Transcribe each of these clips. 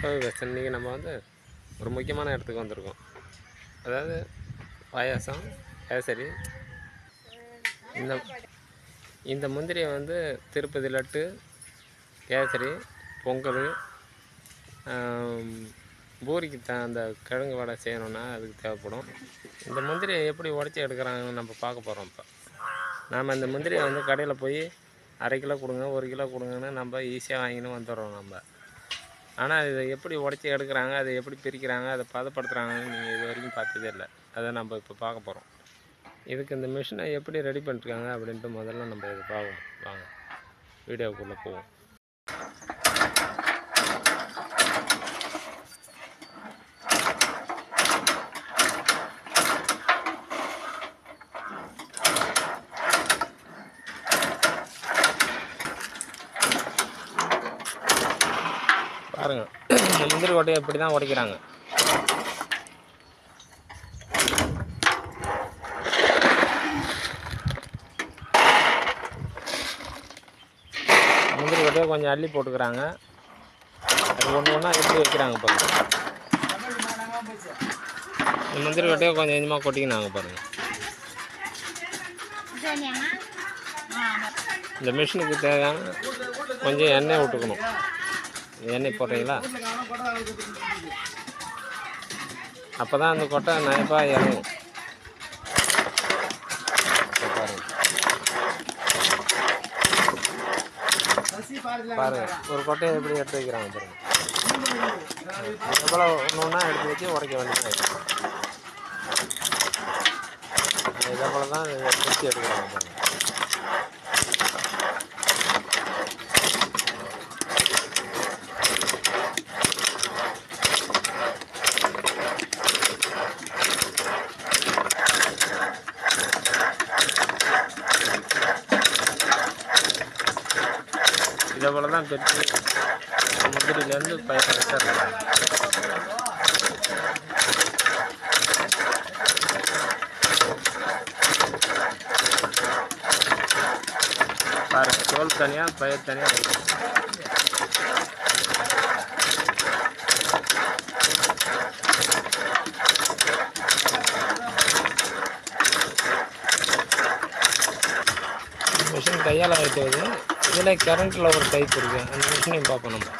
இன்றைக்கி நம்ம வந்து ஒரு முக்கியமான இடத்துக்கு வந்திருக்கோம். அதாவது பாயாசம் கேசரி. இந்த இந்த முந்திரியை வந்து திருப்பதி லட்டு கேசரி பொங்கல் பூரிக்கு த அந்த கிழங்கு வடை செய்யணுன்னா அதுக்கு தேவைப்படும். இந்த முந்திரியை எப்படி உடச்சி எடுக்கிறாங்கன்னு நம்ம பார்க்க போகிறோம் இப்போ. நாம் இந்த முந்திரியை வந்து கடையில் போய் அரை கிலோ கொடுங்க ஒரு கிலோ கொடுங்கன்னு நம்ம ஈஸியாக வாங்கின்னு வந்துடுறோம் நம்ம. ஆனால் இதை எப்படி உடச்சி எடுக்கிறாங்க அதை எப்படி பிரிக்கிறாங்க அதை பதப்படுத்துகிறாங்கன்னு நீங்கள் இது வரைக்கும் பார்த்ததே இல்லை. அதை நம்ம இப்போ பார்க்க போகிறோம் இதுக்கு இந்த மிஷினை எப்படி ரெடி பண்ணிருக்காங்க அப்படின்ட்டு முதல்ல நம்ம இதை பார்க்கணும் வாங்க. வீடியோக்குள்ளே போவோம் பாருங்க இந்த முந்திரி கொட்டையை இப்படி தான் உடைக்கிறாங்க. முந்திரி கொட்டையை கொஞ்சம் அள்ளி போட்டுக்கிறாங்க. அது ஒன்று ஒன்றா எப்படி வைக்கிறாங்க பாருங்க. இந்த முந்திரி கொட்டையை கொஞ்சம் கொஞ்சமாக கொட்டிக்கினாங்க பாருங்க. இந்த மிஷினுக்கு தேவையான கொஞ்சம் எண்ணெய் விட்டுக்கணும் எண்ணெய் போடுறீங்களா அப்போ தான் அந்த கொட்டை நயப்பாக இறங்கும். இப்ப பாருங்க ஒரு கொட்டையை எப்படி எடுத்து வைக்கிறாங்க பாருங்க. எவ்வளோ ஒன்று ஒன்றா எடுத்து வச்சு உடைக்க வேண்டியது. இதே போல் தான் எடுத்து வச்சு எடுக்கிறாங்க பாருங்க. இதே போல் தான் கட்டி முந்திரிலேருந்து பயிர் வச்சிடுறாங்க பாருங்க தோல் தனியாக பயிர் தனியாக மிஷின் கையால் வைக்கிறது இதில் கரண்ட்டில் ஒரு டைப் இருக்குது அந்த மிஷினையும் பார்ப்போம் நம்ம.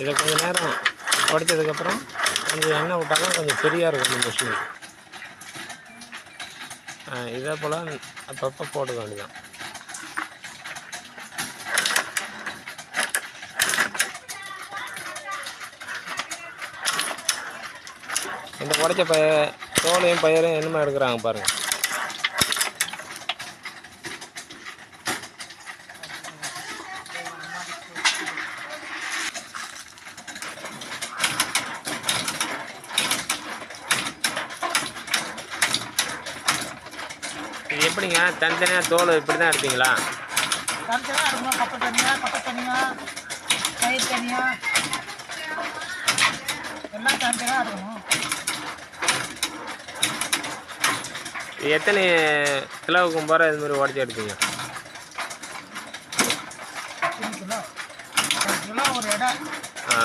இதை கொஞ்சம் நேரம் உடைச்சதுக்கப்புறம் கொஞ்சம் எண்ணெய் விட்டாலும் கொஞ்சம் ஃப்ரீயாக இருக்கும் அந்த மிஷினுக்கு இதே போல் அப்பப்போ போட வேண்டியதான் இந்த உடைச்ச தோலையும் பயிரையும் என்னமா எடுக்கிறாங்க பாருங்கள் இது எப்படிங்க? தனித்தனியாக தோல் இப்படி தான் எடுப்பீங்களா தனித்தனியாக இருக்கணும் கப்பை தனியாக கப்பை தனியாக பயிர் தனியாக எல்லாம் தனித்தனியாக இருக்கணும் எத்தனை கிலோவுக்கும் போகிற இது மாதிரி உடச்சி எடுப்பீங்க கிலோ கிலோ ஆ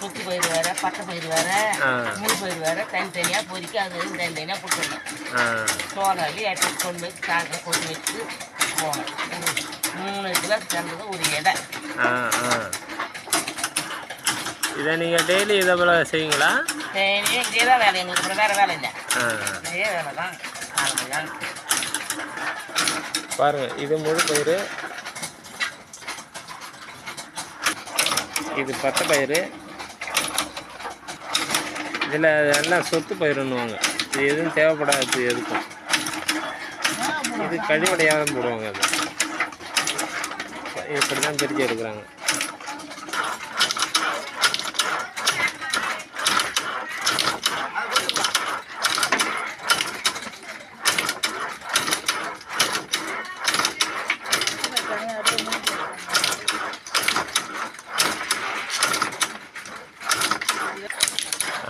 முழு பயிர் வேற பட்டை பயிர் வேற முழு பயிர் வேற தனித்தனியாக பொறிக்க அது தனித்தனியாக போட்டுடணும். ஆ. சோறாலி எட்டு கொண்டு வச்சு தாக்க கொண்டு வச்சு போகணும் சேர்ந்தது ஒரு ஆ ஆ. இதை நீங்கள் டெய்லி இதை போல் செய்வீங்களா? சரி இதே தான் வேலை எங்களுக்கு அப்புறம் வேறு வேலை இல்லை. ஆ. இதே வேலை தான் ஆரம்பிக்கலாம் பாருங்கள் இது முழு பயிர் இது பச்சை பயிர் இதில் எல்லாம் சொத்து பயிருன்னுவாங்க. இது எதுவும் தேவைப்படாது எதுக்கும். இது கழிவடையாக போடுவாங்க அது. இப்படி தான் பிரித்து எடுக்கிறாங்க.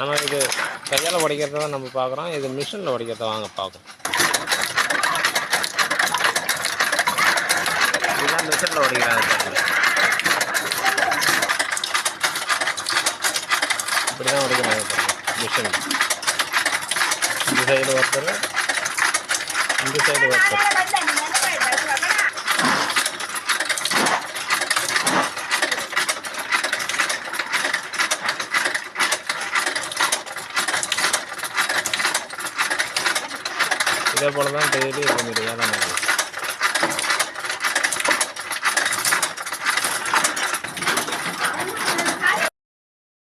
ஆனால் இது கையால் உடைக்கிறத தான் நம்ம பார்க்குறோம். இது மிஷினில் உடைக்கிறத வாங்க பார்க்கும் இதுதான் மிஷினில் உடைக்கிறாங்க இப்படி தான் உடைக்கிறாங்க மிஷின் இந்த சைடு ஒருத்தர் இந்த சைடு ஒருத்தர் இதே போல் தான் டெய்லி இதே மாதிரி வேலை